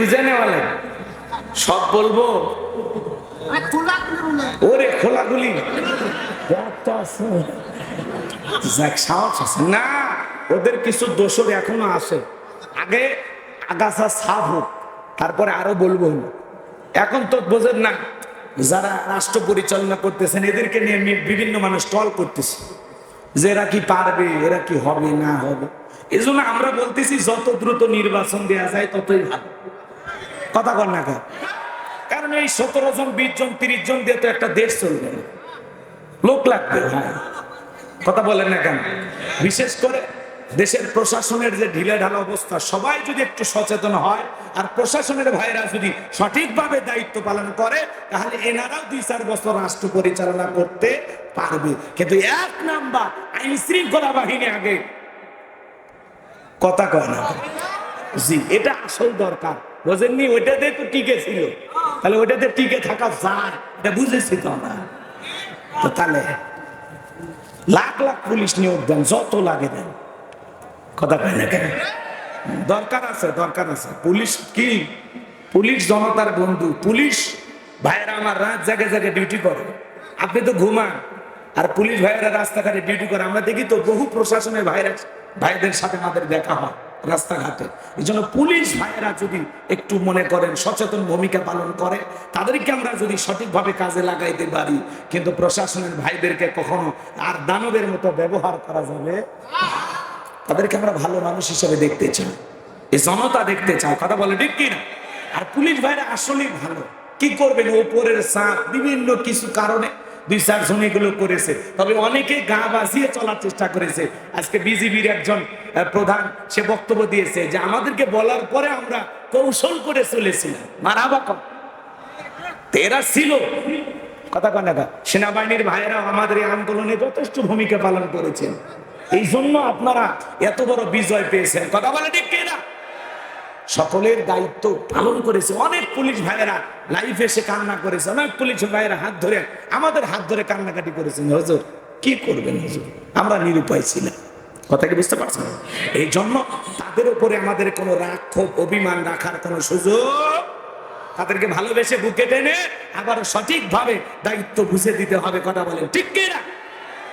বুঝে নেওয়া লাগে সব বলব ওরে খোলাগুলি একটা সাহস আছে। না ওদের কিছু দোষর এখনও আসে। আগে আগাছা সাফ হোক তারপরে আরও বলব এখন তো বোঝেন না যারা রাষ্ট্র পরিচালনা করতেছেন এদেরকে নিয়ে বিভিন্ন মানুষ টল করতেছে। যে এরা কি পারবে এরা কি হবে না হবে। এই আমরা বলতেছি যত দ্রুত নির্বাচন দেওয়া যায় ততই ভালো। কথা কর না কর। কারণ এই সতেরো জন, বিশ জন, তিরিশ জন দিয়ে তো একটা দেশ চলবে লোক লাগবে। কথা বলেন না কেন? বিশেষ করে দেশের প্রশাসনের যে ঢিলে ঢালা অবস্থা, সবাই যদি একটু সচেতন হয় আর প্রশাসনের ভাইরা যদি সঠিকভাবে দায়িত্ব পালন করে, তাহলে এনারাও দুই চার বছর রাষ্ট্র পরিচালনা করতে পারবে। কিন্তু এক নাম্বার আইন শৃঙ্খলা বাহিনী আগে। কথা কয় না জি, এটা আসল দরকার। বোঝেননি ওইটাতে তো টিকে ছিল। তাহলে ওইটাতে টিকে থাকা যায় এটা বুঝেছি তো আমরা। তো তাহলে লাখ লাখ পুলিশ নিয়োগ দেন, যত লাগে দেন। কথা কয় না কেন? দরকার আছে দরকার আছে। পুলিশ কি? পুলিশ জনতার বন্ধু, পুলিশ ভাইয়েরা আমার রাত জাগে জাগে ডিউটি করে। আপনি তো ঘুমান, আর পুলিশ ভাইয়েরা রাস্তাঘাটে ডিউটি করে। আমরা দেখি তো বহু প্রশাসনের ভাইরা ভাইদের সাথে আমাদের দেখা হয়। রাস্তাঘাটে। এই জন্য পুলিশ ভাইয়েরা যদি একটু মনে করেন, সচেতন ভূমিকা পালন করে, তাদেরকে আমরা যদি সঠিকভাবে কাজে লাগাইতে পারি, কিন্তু প্রশাসনের ভাইদেরকে কখনো আর দানবের মতো ব্যবহার করা যাবে? তাদেরকে আমরা ভালো মানুষ হিসেবে দেখতে চাই। এই জনতা দেখতে চাই কথা বলে ঠিক কি না আর পুলিশ ভাইরা আসলেই ভালো। কি করবেন? ওপরের চাপ বিভিন্ন কিছু কারণে দুই চার জন এগুলো করেছে। তবে অনেকে গা বাজিয়ে চলার চেষ্টা করেছে। আজকে বিজিবির একজন প্রধান, সে বক্তব্য দিয়েছে যে আমাদেরকে বলার পরে আমরা কৌশল করে চলেছিলাম। মারাবা কম তেরা ছিল। কথা না সেনাবাহিনীর ভাইয়েরা আমাদের এই আন্দোলনে যথেষ্ট ভূমিকা পালন করেছেন। এই জন্য আপনারা এত বড় বিজয় পেয়েছেন। কথা বলে ঠিক কিনা? সকলের দায়িত্ব পালন করেছে। অনেক পুলিশ ভাইয়েরা লাইফে এসে কান্না করেছে। অনেক পুলিশ ভাইয়েরা হাত ধরে, আমাদের হাত ধরে কান্নাকাটি করেছেন হজুর, কি করবেন হজুর? আমরা নিরুপায় ছিলাম। কথা কি বুঝতে পারছেন? এই জন্য তাদের উপরে আমাদের কোনো রাগ, ক্ষোভ, অভিমান রাখার কোনো সুযোগ তাদেরকে ভালোবেসে বুকে টেনে আবার সঠিকভাবে দায়িত্ব বুঝে দিতে হবে। কথা বলেন, ঠিক কিনা?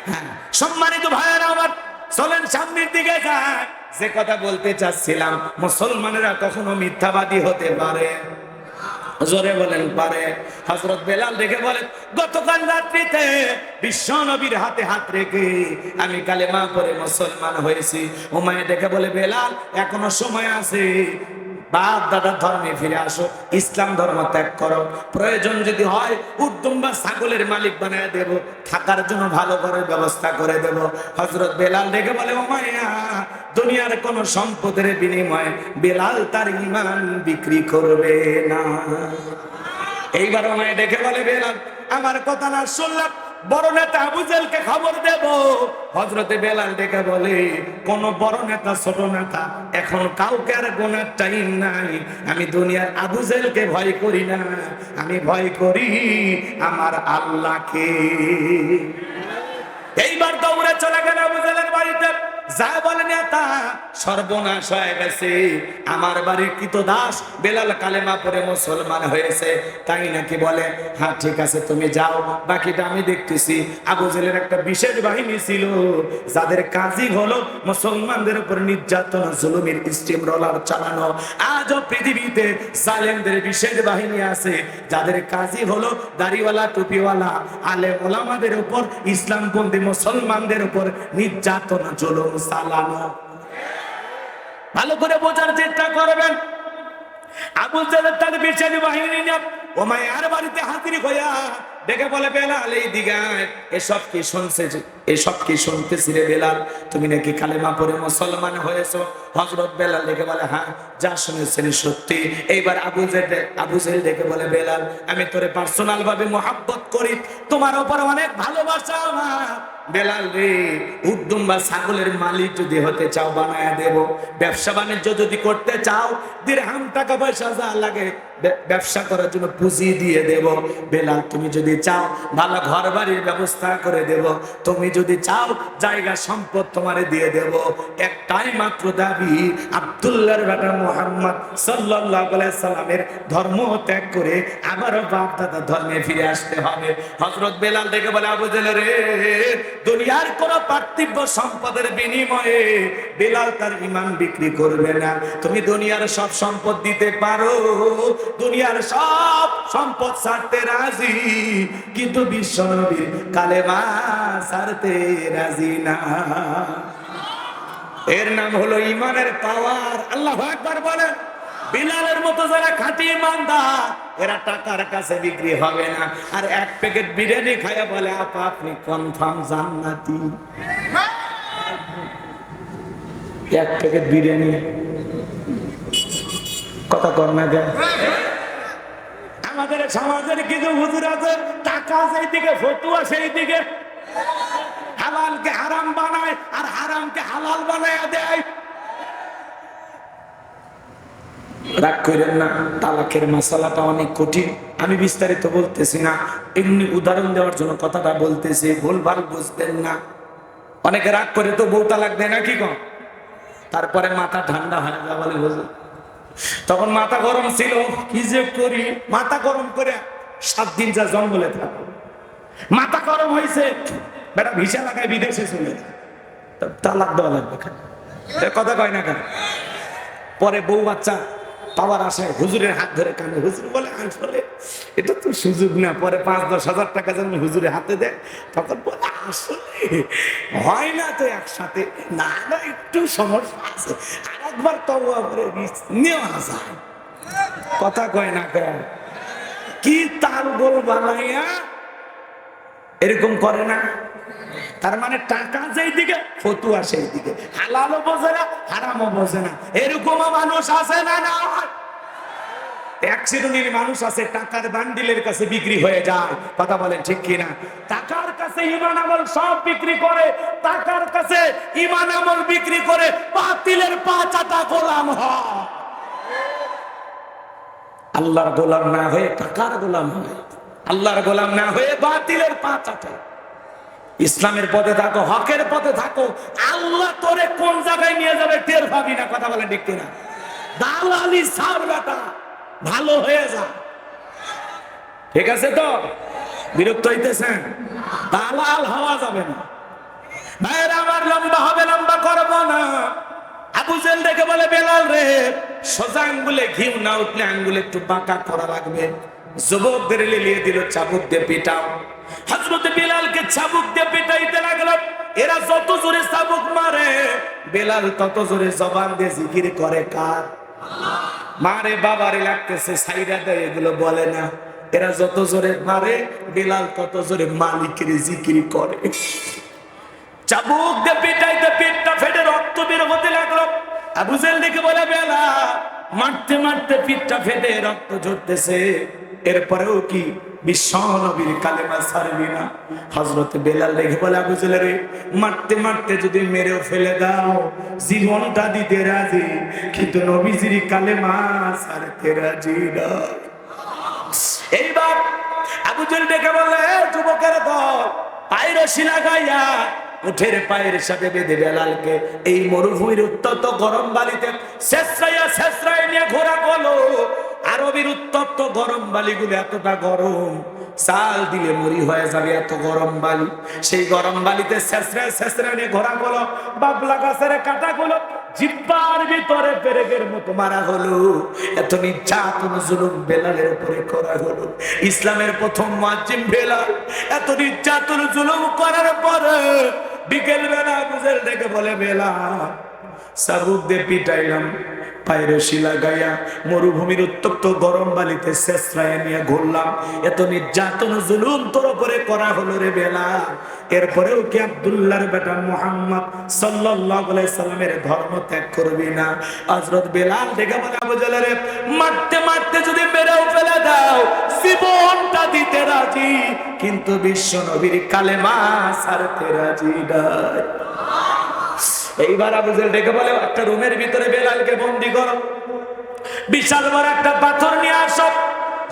হ্যাঁ। সম্মানিত ভাইয়েরা আমার চলেন সামনের দিকে যায় যে কথা বলতে চাচ্ছিলাম, মুসলমানেরা কখনো মিথ্যাবাদী হতে পারে? জোরে বলেন, পারে। হজরত বেলাল দেখে বলেন, গতকাল রাত্রিতে বিশ্ব নবীর হাতে হাত রেখে আমি কালেমা পরে মুসলমান হয়েছি। উমায় দেখে বলে, বেলাল, এখনও সময় আছে। বাপ দাদার ধর্মে ফিরে আসো, ইসলাম ধর্ম ত্যাগ করো। প্রয়োজন যদি হয় উদ্যম বা ছাগলের মালিক বানায় দেব। থাকার জন্য ভালো করে ব্যবস্থা করে দেব। হজরত বেলাল ডেকে বলে, ও মায়া, দুনিয়ার কোন সম্পদের বিনিময়ে বেলাল তার ইমান বিক্রি করবে না। এইবার আমায় ডেকে বলে, বেলাল, আমার কথা না শুনলাম বড় নেতা আবু জেলকে খবর দেব। হজরতে বেলাল ডেকে বলে, কোন বড় নেতা, ছোট নেতা এখন কাউকে আর গোনার টাইম নাই। আমি দুনিয়ার আবু জেলকে ভয় করি না। আমি ভয় করি আমার আল্লাহকে। এইবার দৌড়ে চলে গেল আবু জেলের বাড়িতে। যা বলে নেতা, সর্বনাশ হয়ে গেছে। আমার বাড়ির কৃত দাস বেলাল কালেমা পরে মুসলমান হয়েছে, তাই নাকি বলে হ্যাঁ ঠিক আছে, তুমি যাও। বাকিটা আমি দেখতেছি, আবু জেলের একটা বিশেষ বাহিনী ছিল, যাদের কাজই হলো মুসলমানদের উপর নির্যাতন, জুলুমের স্টিম রোলার চালানো। আজও পৃথিবীতে সালেমদের বিশেষ বাহিনী আছে, যাদের কাজই হলো দাড়িওয়ালা, টুপিওয়ালা আলে ওলামাদের উপর, ইসলামপন্থী মুসলমানদের উপর নির্যাতন, জুলুম। চালানো ভালো করে বোঝার চেষ্টা করবেন। আবুল জালের তার বিশেষ বাহিনী নিয়ে ওমায়ার বাড়িতে হাজির হইয়া দেখে বলে, বেলাল, এই এসব কি শুনছে এসব কি শুনতেছি রে বেলাল? তুমি নাকি কালেমা মুসলমান হয়েছো? হজরত বেলাল দেখে বলে হ্যাঁ যা শুনেছেন সত্যি। এইবার দেখে বলে, বেলাল, আমি তোরে পার্সোনাল ভাবে মোহাব্বত করি। তোমার উপর অনেক ভালোবাসা আমার। বেলাল রে উদ্যম বা ছাগলের মালিক যদি হতে চাও, বানায় দেব। ব্যবসা বাণিজ্য যদি করতে চাও দিরহাম টাকা পয়সা যা লাগে, ব্যবসা করার জন্য পুঁজি দিয়ে দেব। বেলাল, তুমি যদি চাও, ভালো ঘর বাড়ির ব্যবস্থা করে দেব। তুমি যদি চাও, জায়গা সম্পদ তোমারে দিয়ে দেব। একটাই মাত্র দাবি, আব্দুল্লাহর বেটা মোহাম্মদ আলাইহি সাল্লামের ধর্ম ত্যাগ করে আবারও বাপ দাদা ধর্মে ফিরে আসতে হবে। হযরত বেলাল দেখে বলে, আবু রে, দুনিয়ার কোন পার্থিব সম্পদের বিনিময়ে বেলাল তার ইমান বিক্রি করবে না। তুমি দুনিয়ার সব সম্পদ দিতে পারো। দুনিয়ার সব সম্পদ ছাড়তে রাজি। কিন্তু বিশ্ব নবীর কালেমা ছাড়তে রাজি না। এর নাম হলো ইমানের পাওয়ার। আল্লাহ একবার বলেন, বিলালের মতো যারা খাঁটি ইমানদার, এরা টাকার কাছে বিক্রি হবে না। আর এক প্যাকেট বিরিয়ানি খাইয়া বলে, আপা, আপনি কনফার্ম জান্নাতি। এক প্যাকেট বিরিয়ানি। কথা কর না দেয় আমাদের সমাজের কিছু হুজুর আছে, টাকা সেই দিকে ফতুয়া সেই দিকে হালালকে হারাম বানায় আর হারামকে হালাল বানায় দেয়। রাগ করেন না, তালাকের মশালাটা অনেক কঠিন। আমি বিস্তারিত বলতেছি না, এমনি উদাহরণ দেওয়ার জন্য কথাটা বলতেছি, ভুলভাল বুঝবেন না। অনেকে রাগ করে তো বউ তালাক দেয় না কি কম তারপরে মাথা ঠান্ডা হয়ে যায় বলে হুজুর। তখন মাথা গরম ছিল। কি যে করি? মাথা গরম করে সাত দিন যা জঙ্গলে থাকো। মাথা গরম হয়েছে। বেটা ভিসা লাগায় বিদেশে চলে তালাক দেওয়া লাগবে কথা কয় না কেন? পরে বউ বাচ্চা পাওয়ার আশায় হুজুরের হাত ধরে কানে হুজুর বলে আসলে এটা তো সুযোগ না। পরে পাঁচ দশ হাজার টাকা যেন হুজুরের হাতে দেয় তখন বলে আসলে হয় না তো একসাথে। না না একটু সমস্যা আছে। একবার কথা কয় না কেন? কি তাল গোল বানাইয়া এরকম করে না? তার মানে টাকা যেই দিকে ফতুয়া সেই দিকে হালালও বোঝে না, হারামও বোঝে না। এরকম মানুষ আছে না না এক শ্রেণির মানুষ আছে, টাকার বান্ডিলের কাছে বিক্রি হয়ে যায়। কথা বলেন ঠিক কিনা? টাকার কাছে ইমান, আমল সব বিক্রি করে, টাকার কাছে ইমান, আমল বিক্রি করে বাতিলের পা চাটা গোলাম আল্লাহর গোলাম না হয়ে টাকার গোলাম হয়। আল্লাহর গোলাম না হয়ে বাতিলের পা চাটে ইসলামের পথে থাকো, হকের পথে থাকো। আল্লাহ তোরে কোন জায়গায় নিয়ে যাবে টের পাবি না, কথা বলে ঠিক কিনা? দালালি সার ভালো হয়ে যা। ঠিক আছে তো? বিরক্ত হইতেছেন? দালাল হওয়া যাবে না। আমার লম্বা হবে, লম্বা করব না। দেখে বলে, বেলাল রে, সোজা আঙ্গুলে ঘিউ না উঠলে আঙ্গুলে একটু বাঁকা করা লাগবে। যুবকদের লিলিয়ে দিল, চাবুক দিয়ে পিটাও। হজরত বেলালকে চাবুক দিয়ে পিটাইতে লাগল। এরা যত জোরে চাবুক মারে, বেলাল তত জোরে জবান দিয়ে জিকির করে কার? মারে বাবারে লাগতেছে সাইরা দেয়, এগুলো বলে না। এরা যত জোরে মারে, বিলাল তত জোরে মালিকের জিকির করে। চাবুক দিয়ে পিটাইতে পিঠটা ফেটে রক্ত বের হতে লাগল। আবু জেল দেখে বলে, বেলা, মারতে মারতে পিঠটা ফেটে, রক্ত ঝরতেছে। এরপরেও কি? বিশ্ব কালেমা না। বলে মারতে মারতে যদি মেরেও ফেলে দাও কালেমা এইবার আবু জেল ডেকে বলে, "এ যুবকের পায়ের শিলা গাইয়া উঠের পায়ের সাথে বেঁধে বেলালকে এই মরুভূমির উত্তপ্ত গরম বালিতে শেষরাইয়া শেষরাই নিয়ে ঘোরা গলো আরবির উত্তপ্ত গরম বালিগুলো এতটা গরম, চাল দিলে মুড়ি হয়ে যাবে এত গরম বালি। সেই গরম বালিতে শেষরায় শেষরায় নিয়ে ঘোরা গলো বাবলা গাছের কাটা গুলো জিব্বার ভিতরে পেরেকের মতো মারা হলো। এত নির্যাতন জুলুম বেলালের উপরে করা হলো। ইসলামের প্রথম মাজিম বেলাল এত নির্যাতন জুলুম করার পরে বিকেল বেলা বুঝের ডেকে বলে বেলা দিয়ে পিটাইলাম, পায়ের শিলা গাইয়া মরুভূমির উত্তপ্ত গরম বালিতে শেষরায় নিয়ে ঘুরলাম। এত নির্যাতন জুলুম তোর উপরে করা হলো রে বেলা। এরপরেও কি আব্দুল্লাহর বেটা মোহাম্মদ আলাইহি সাল্লামের ধর্ম ত্যাগ করবি না? আজরত বেলাল দেখে বলে জাহেল রে, মারতে মারতে যদি মেরেও ফেলে দাও, জীবনটা দিতে রাজি, কিন্তু বিশ্ব নবীর কালেমা ছাড়তে রাজি নাই এইবার আবু জেল ডেকে বলে, একটা রুমের ভিতরে বেলালকে বন্দি করো। বিশাল বড় একটা পাথর নিয়ে আসো।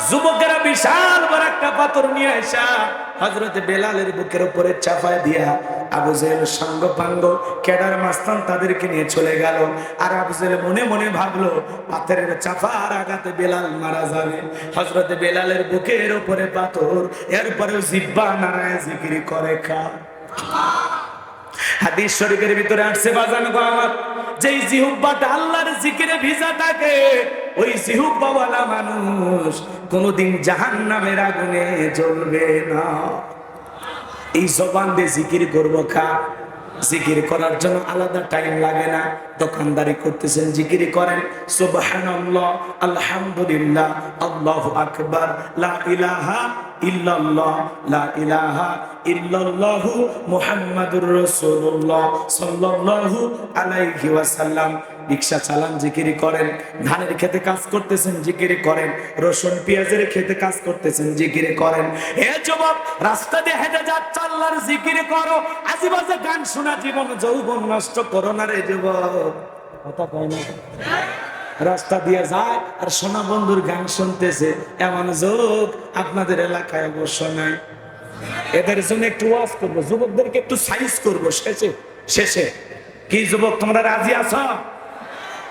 যুবকেরা বিশাল বড় একটা পাথর নিয়ে আসা। হজরত বেলালের বুকের উপরে চাপায় দিয়া আবু জেল সঙ্গ পাঙ্গ কেডার মাস্তান তাদেরকে নিয়ে চলে গেল। আর আবু জেল মনে মনে ভাবলো, পাথরের চাপার আঘাতে বেলাল মারা যাবে। হজরত বেলালের বুকের উপরে পাথর, এরপরেও জিব্বা নারায় জিকিরি করে খা। হাদিস শরীফের ভিতরে আসছে, বাজান গো আমার। যেই জিহুব্বাটা আল্লাহর জিকিরে ভিজা থাকে, ওই জিহুব্বাওয়ালা মানুষ কোনোদিন জাহান্নামের আগুনে জ্বলবে না। এই জবান দিয়ে জিকির করব খা। জিকির করার জন্য আলাদা টাইম লাগে না। দোকানদারি করতেছেন, জিকির করেন। সুবহানাল্লাহ, আলহামদুলিল্লাহ, আল্লাহু ইলাহা রিক্সা চালান, জিকিরি করেন। ধানের খেতে কাজ করতেছেন, জিকিরি করেন। রসুন, পেঁয়াজের খেতে কাজ করতেছেন, জিকিরি করেন। এ যুবক, রাস্তা দিয়ে হেঁটে যাচ্ছে জিকিরি করো। গান শোনা, জীবন যৌবন নষ্ট করো না রে যুবক। কথা কয় না। রাস্তা দিয়ে যায় আর সোনা বন্ধুর গান শুনতেছে। এমন যোগ আপনাদের এলাকায় অবশ্য নাই। এদের জন্য একটু ওয়াজ করব, যুবকদেরকে একটু সাইজ করব শেষে শেষে। কি যুবক, তোমরা রাজি আছো?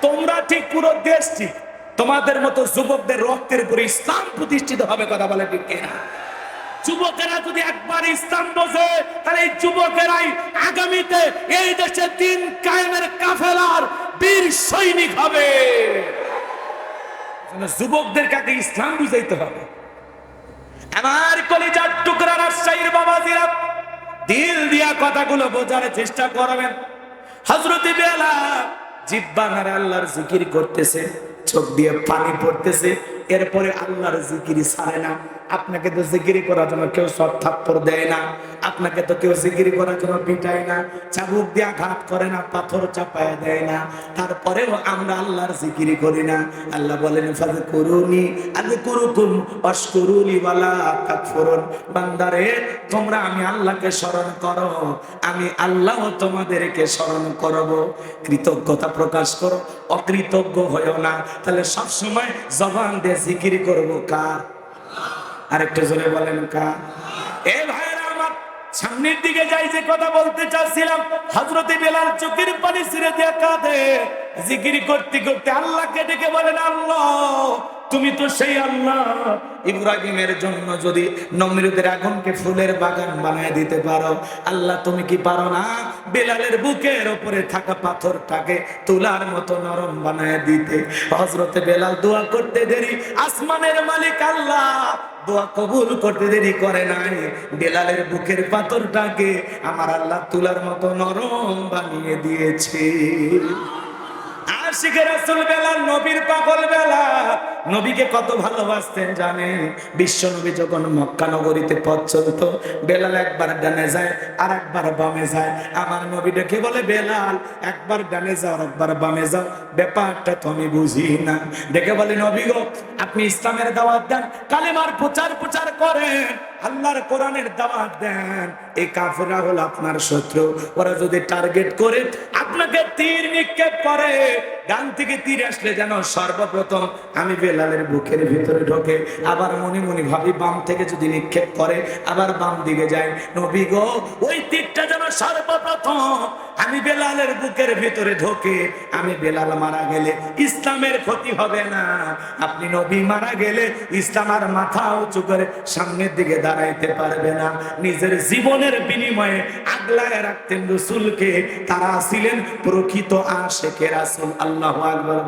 তোমরা ঠিক পুরো দেশ ঠিক। তোমাদের মতো যুবকদের রক্তের উপরে ইসলাম প্রতিষ্ঠিত হবে কথা বলে ঠিক কিনা? যুবকেরা যদি একবার ইসলাম বোঝে, তাহলে এই যুবকেরাই আগামীতে এই দেশে দিন কায়েমের কাফেলার, বীর সৈনিক হবে। যুবকদের কাছে ইসলাম বুঝাইতে হবে। আমার কলিজার টুকরা রাজশাহীর বাবাজিরা, দিল দিয়া কথাগুলো বোঝার চেষ্টা করবেন। হজরতি বেলা জিব্বা নারে আল্লাহর জিকির করতেছে, চোখ দিয়ে পানি পড়তেছে, এরপরে আল্লাহর জিকির ছাড়ে না। আপনাকে তো জিকিরি করার জন্য কেউ সব থাপ্পড় দেয় না। আপনাকে তো কেউ জিকিরি করার জন্য পিটায় না। চাবুক দিয়ে আঘাত করে না, পাথর চাপায় দেয় না। তারপরেও আমরা আল্লাহর জিকিরি করি না। আল্লাহ বলেন ফাজ করুনি আগে করুকুম অস্করুলি ওয়ালা তাকফুরুন। বান্দারে, তোমরা আমি আল্লাহকে স্মরণ করো। আমি আল্লাহ তোমাদেরকে স্মরণ করব। কৃতজ্ঞতা প্রকাশ করো। অকৃতজ্ঞ হয়েও না। তাহলে সব সময় জবান দিয়ে জিকির করব কার? আরেকটা জোরে বলেন কা। এ ভাইরা আমার সামনের দিকে যাই যে কথা বলতে চাচ্ছিলাম হজরতে বেলাল চোখের পানি ছিঁড়ে দিয়ে কাঁধে। জিকির করতে করতে আল্লাহকে ডেকে বলেন, আল্লাহ তুমি তো সেই আল্লাহ। ইব্রাহিমের জন্য যদি নমরুদের আগুনকে ফুলের বাগান বানায় দিতে পারো, আল্লাহ তুমি কি পারো না? বেলালের বুকের ওপরে থাকা পাথরটাকে তুলার মতো নরম বানায় দিতে। হজরতে বেলাল দোয়া করতে দেরি, আসমানের মালিক আল্লাহ দোয়া কবুল করতে দেরি করে নাই। বেলালের বুকের পাথরটাকে আমার আল্লাহ তুলার মতো নরম বানিয়ে দিয়েছে। আশিকের রাসূল বেলাল, নবীর পাগল বেলা নবীকে কত ভালোবাসতেন জানেন বিশ্ব নবী যখন মক্কা নগরীতে পথ চলতো, বেলাল একবার ডানে যায় আর একবার বামে যায়। আমার নবী ডেকে বলে, বেলাল, একবার ডানে যাও একবার বামে যাও। ব্যাপারটা তো আমি বুঝি না। ডেকে বলে, নবী গো, আপনি ইসলামের দাওয়াত দেন, কালেমার প্রচার প্রচার করেন, আল্লাহর কোরআনের দাওয়াত দেন। এই কাফেররা হলো আপনার শত্রু। ওরা যদি টার্গেট করে, আপনাকে তীর নিক্ষেপ করে, ডান থেকে তীর আসলে যেন সর্বপ্রথম আমি বেলালের বুকের ভিতরে ঢোকে, আবার মনে মনে ভাবি বাম থেকে যদি নিক্ষেপ করে, আবার বাম দিকে যায়। নবী গো, ওই তীরটা যেন সর্বপ্রথম আমি বেলালের বুকের ভিতরে ঢোকে, আমি বেলাল মারা গেলে ইসলামের ক্ষতি হবে না। আপনি নবী মারা গেলে ইসলাম আর মাথা উঁচু করে সামনের দিকে দাঁড়াইতে পারবে না। নিজের জীবনের বিনিময়ে আগলায় রাখতেন রসুলকে। তারা ছিলেন প্রকৃত আশেকে রাসুল। আল্লাহ আকবার।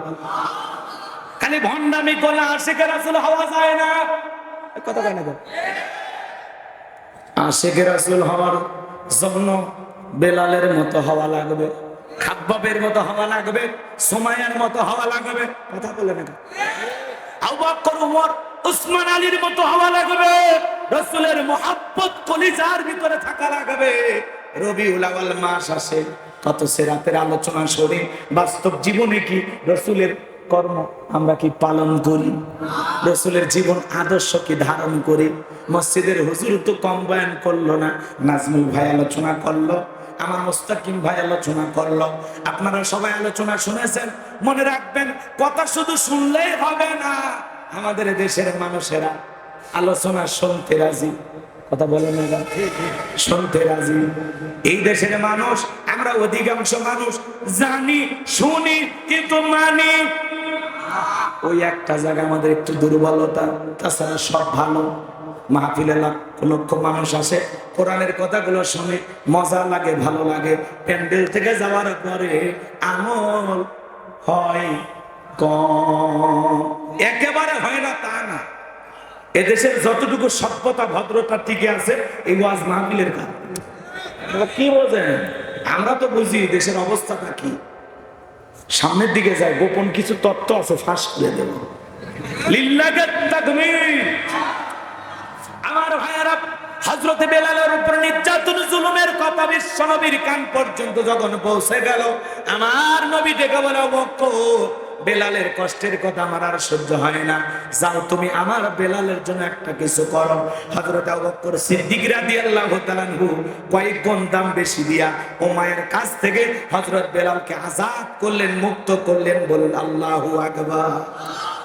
খালি ভণ্ডামি করলে আশেকে রাসুল হওয়া যায় না। কথা কয় না গো? রাসুল হওয়ার জন্য বেলালের মতো হওয়া লাগবে মতো হওয়া লাগবে মতো হওয়া লাগবে। কথা বলে না আবু বকর উমর, উসমান আলীর মতো হওয়া লাগবে, রসুলের মোহাব্বত কলিজার ভিতরে থাকা লাগবে। রবিউল আওয়াল মাস আসে। কত সে রাতের আলোচনা সরে বাস্তব জীবনে কি রসুলের কর্ম আমরা কি পালন করি? রসুলের জীবন আদর্শ কি ধারণ করি? মসজিদের হুজুর তো কম বয়ান করল না, নাজমুল ভাই আলোচনা করল, আমার মোস্তাকিম ভাই আলোচনা করল। আপনারা সবাই আলোচনা শুনেছেন? মনে রাখবেন, কথা শুধু শুনলেই হবে না। আমাদের দেশের মানুষেরা আলোচনা শুনতে রাজি। কথা বলেন? শুনতে রাজি। এই দেশের মানুষ, আমরা অধিকাংশ মানুষ জানি, শুনি, কিন্তু মানি ওই একটা জায়গা আমাদের একটু দুর্বলতা, তাছাড়া সব ভালো। মাহফিলে লক্ষ লক্ষ মানুষ আসে। কোরআনের কথাগুলো শুনে মজা লাগে, ভালো লাগে। প্যান্ডেল থেকে যাওয়ার পরে আমল হয় কম। একেবারে হয় না, তা না। এদেশের যতটুকু সভ্যতা, ভদ্রতা টিকে আছে, এই ওয়াজ মাহফিলের কারণে। কি বোঝেন? আমরা তো বুঝি দেশের অবস্থাটা কি। সামনের দিকে যায়, গোপন কিছু তত্ত্ব আছে, ফাঁস করে দেব। আমার ভাইয়ারা হজরতে বেলালের উপরে নির্যাতন, জুলুমের কথা বিশ্ব নবীর কান পর্যন্ত গেল, আমার নবী ডেকে বলে বেলালের কষ্টের কথা আমার আর সহ্য হয় না। যাও তুমি আমার বেলালের জন্য একটা কিছু করো। হজরত অবক্কর সিদ্দিক রাদিয়াল্লাহু তাআলাহু কয়েক গুণ দাম বেশি দিয়া ও মায়ের কাছ থেকে হজরত বেলালকে আজাদ করলেন, মুক্ত করলেন বলুন আল্লাহু আকবার।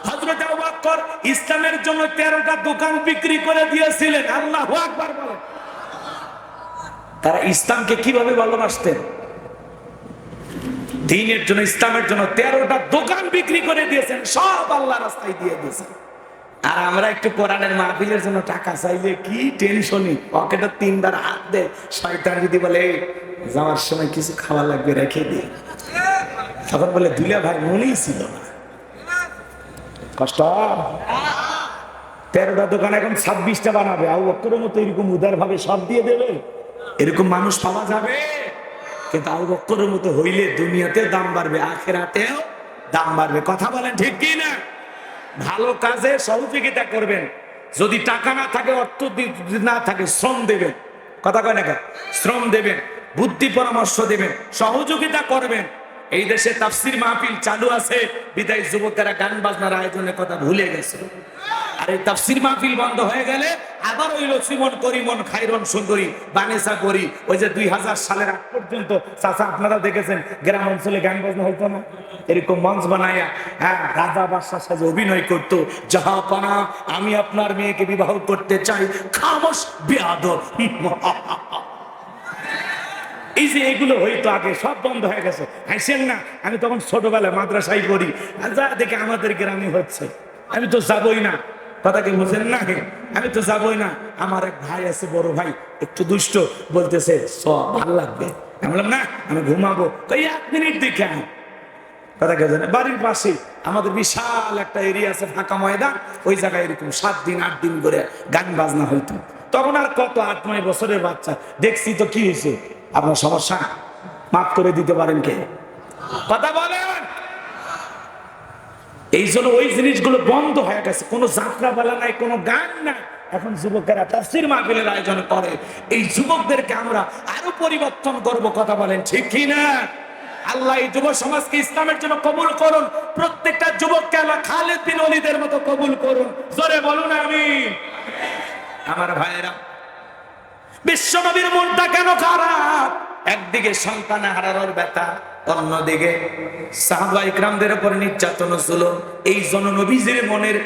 হজরত আবু বকর ইসলামের জন্য তেরোটা দোকান বিক্রি করে দিয়েছিলেন। আল্লাহ আকবার বলেন। তারা ইসলামকে কীভাবে ভালোবাসতেন? দিনের জন্য, ইসলামের জন্য তেরোটা দোকান বিক্রি করে দিয়েছেন, সব আল্লাহ রাস্তায় দিয়ে দিয়েছেন। আর আমরা একটু কোরআনের মাহফিলের জন্য টাকা চাইলে কি টেনশনই? পকেটে তিনবার হাত দে শয়তান যদি বলে যাওয়ার সময় কিছু খাওয়া লাগবে, রেখে দিয়ে তখন বলে দুলা ভাই, মনেই ছিল না। কষ্ট? তেরোটা দোকান এখন ছাব্বিশটা বানাবে। আউ বক্করের মতো এরকম উদার ভাবে সব দিয়ে দেবে? এরকম মানুষ পাওয়া যাবে? কিন্তু আউ বক্করের মতো হইলে দুনিয়াতে দাম বাড়বে, আখেরাতেও দাম বাড়বে। কথা বলেন ঠিক কি না? ভালো কাজে সহযোগিতা করবেন। যদি টাকা না থাকে, অর্থ না থাকে, শ্রম দেবেন। কথা কয় না শ্রম দেবেন, বুদ্ধি পরামর্শ দেবেন, সহযোগিতা করবেন। এই দেশে তাফসির মাহফিল চালু আছে। বিদায় যুবকেরা গান বাজনার আয়োজনের কথা ভুলে গেছে। আর এই তাফসির মাহফিল বন্ধ হয়ে গেলে আবার ওই লক্ষ্মীমন করিমন খাইরন সুন্দরী বানেসা করি। ওই যে দুই হাজার সালের আগ পর্যন্ত, চাচা আপনারা দেখেছেন, গ্রাম অঞ্চলে গান বাজনা হইতো না? এরকম মঞ্চ বানাইয়া হ্যাঁ রাজা বাদশার সাথে অভিনয় করতো। যাহা পানা, আমি আপনার মেয়েকে বিবাহ করতে চাই, খামোশ বেয়াদ। এই যে এগুলো হইতো আগে, সব বন্ধ হয়ে গেছে। হাসেন না, আমি তখন ছোটবেলায় মাদ্রাসায় পড়ি। যা দেখে আমাদের গ্রামে হচ্ছে। আমি তো যাবই না। কথা কি বুঝেন না আমি তো যাবই না। আমার এক ভাই আছে, বড় ভাই, একটু দুষ্ট, বলতেছে স ভালো লাগবে। আমি বললাম, না, আমি ঘুমাবো। তো এই এক মিনিট দেখে জানে বাড়ির পাশে আমাদের বিশাল একটা এরিয়া আছে, ফাঁকা ময়দান। ওই জায়গায় এরকম সাত দিন, আট দিন করে গান বাজনা হইতো। তখন আর কত আট, নয় বছরের বাচ্চা। দেখছি তো কি হয়েছে আপনার সমস্যা? মাফ করে দিতে পারেন কে? কথা বলেন! এই জন্য ওই জিনিসগুলো বন্ধ হয়ে গেছে। কোনো যাত্রা বেলা নাই, কোনো গান নাই। এখন যুবকেরা তাফসির মাহফিলের আয়োজন করে। এই যুবকদেরকে আমরা আরও পরিবর্তন করব, কথা বলেন ঠিক কি না আল্লাহ এই যুব সমাজকে ইসলামের জন্য কবুল করুন। প্রত্যেকটা যুবককে আল্লাহ খালেদ বিন অলিদের মতো কবুল করুন। জোরে বলুন আমি আমার ভাইয়েরা বিশ্বনবীর মনটা কেন খারাপ? একদিকে সন্তান হারানোর ব্যথা, অন্যদিকে সাহাবা ইকরামদের উপর নির্যাতন ছিল এই জন নবীজির মনের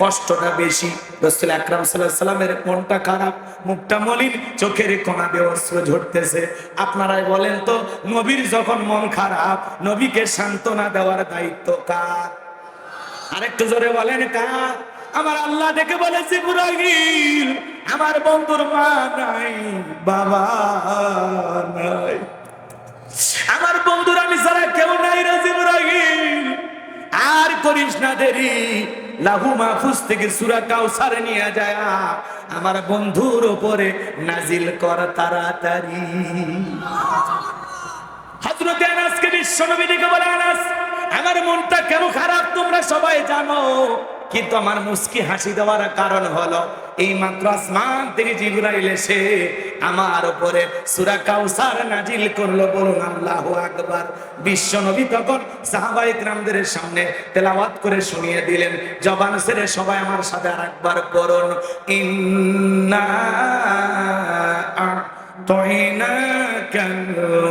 কষ্টটা বেশি। রসুল আকরাম সাল্লাহ সাল্লামের মনটা খারাপ, মুখটা মলিন, চোখের কোনা দিয়ে অস্ত্র ঝরতেছে। আপনারাই বলেন তো, নবীর যখন মন খারাপ, নবীকে সান্ত্বনা দেওয়ার দায়িত্ব কার? আরেকটু জোরে বলেন কার? আমার আল্লাহ ডেকে বলেছে ইব্রাহিম আমার বন্ধুর মা নাই, বাবা নাই। আমার বন্ধুর আমি সারা কেউ নাই রাজ ইব্রাহিম আর করিস না দেরি, লাহু মাহফুজ থেকে সুরা কাউসারে নিয়ে যায়। আমার বন্ধুর ওপরে নাজিল কর তাড়াতাড়ি। হজরতে আনাসকে বিশ্বনবী ডেকে বলে, আনাস, আমার মনটা কেন খারাপ? তোমরা সবাই জানো কিন্তু আমার মুস্কি হাসি দেওয়ার কারণ হলো, এই মাত্র আসমান থেকে জিবরাইল এসে আমার উপরে সূরা কাউসার নাজিল করল বলুন আল্লাহু আকবার। বিশ্বনবী তখন সাহাবাই গ্রামদের সামনে তেলাওয়াত করে শুনিয়ে দিলেন, জবান ছেড়ে সবাই আমার সাথে আরেকবার করুন ইন্না أعطيناك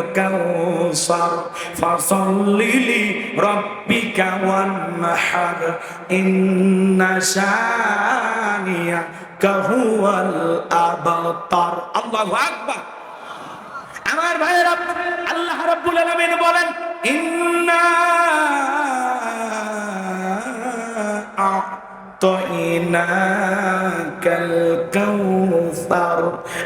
الكوثر فصل لربك وانحر إن شانيك هو الأبتر الله أكبر আমার ভাইয়েরা আল্লাহ রাব্বুল আলামিন বলেন ইন্না আ'তাইনাকাল কাউসার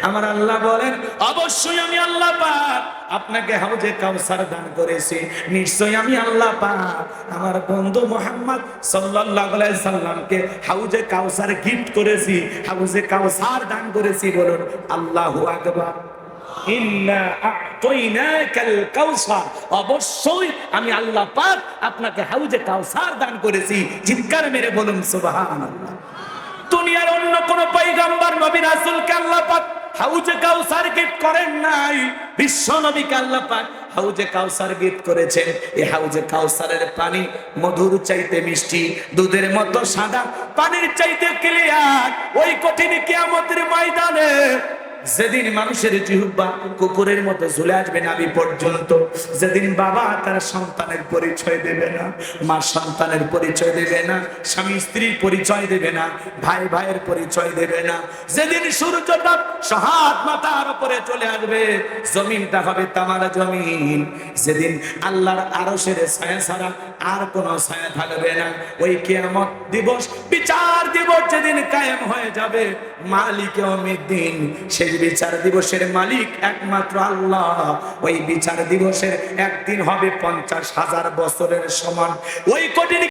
আমার আল্লাহ বলেন, অবশ্যই আমি আল্লাহ পাক। আপনাকে হাউজে কাউসার দান করেছি। নিশ্চয়ই আমি আল্লাহ পাক। আমার বন্ধু মোহাম্মদ সাল্লাল্লাহু আলাইহি সাল্লামকে হাউজে কাউসার গিফট করেছি, হাউজে কাউসার দান করেছি বলুন, আল্লাহু আকবার। অবশ্যই আমি আল্লাহ পাক আপনাকে হাউজে কাউসার দান করেছি। চিৎকার মেরে বলুন, সুবহানাল্লাহ। দুনিয়ার অন্য কোন পৈগম্বর নবী রাসূলকে আল্লাহ পাক হাউজে কাউসার গিফট করেন নাই। বিশ্ব নবীকে আল্লাহ পাক হাউজে কাউসার গিফট করেছেন। এই হাউজে কাউসারের পানি মধুর চাইতে মিষ্টি, দুধের মতো সাদা, পানির চাইতে ক্লিয়ার ওই কঠিন কিয়ামতের ময়দানে যেদিন মানুষের জিহুব্বা কুকুরের মতো ঝুলে আসবে নাবি পর্যন্ত, যেদিন বাবা তার সন্তানের পরিচয় দেবে না, মা সন্তানের পরিচয় দেবে না, স্বামী স্ত্রীর পরিচয় দেবে না, ভাই ভাইয়ের পরিচয় দেবে না, যেদিন সূর্যটা সহাত মাথার উপরে চলে আসবে, জমিনটা হবে তামারা জমিন। যেদিন আল্লাহর আরশের ছায়া ছাড়া আর কোনো ছায়া থাকবে না। ওই কেয়ামত দিবস, বিচার দিবস যেদিন কায়েম হয়ে যাবে, মালিক দিন সেই বিচার দিবসের মালিক একমাত্র আল্লাহ। ওই বিচার দিবসের একদিন হবে পঞ্চাশ হাজার বছরের সমান। ওই কঠিন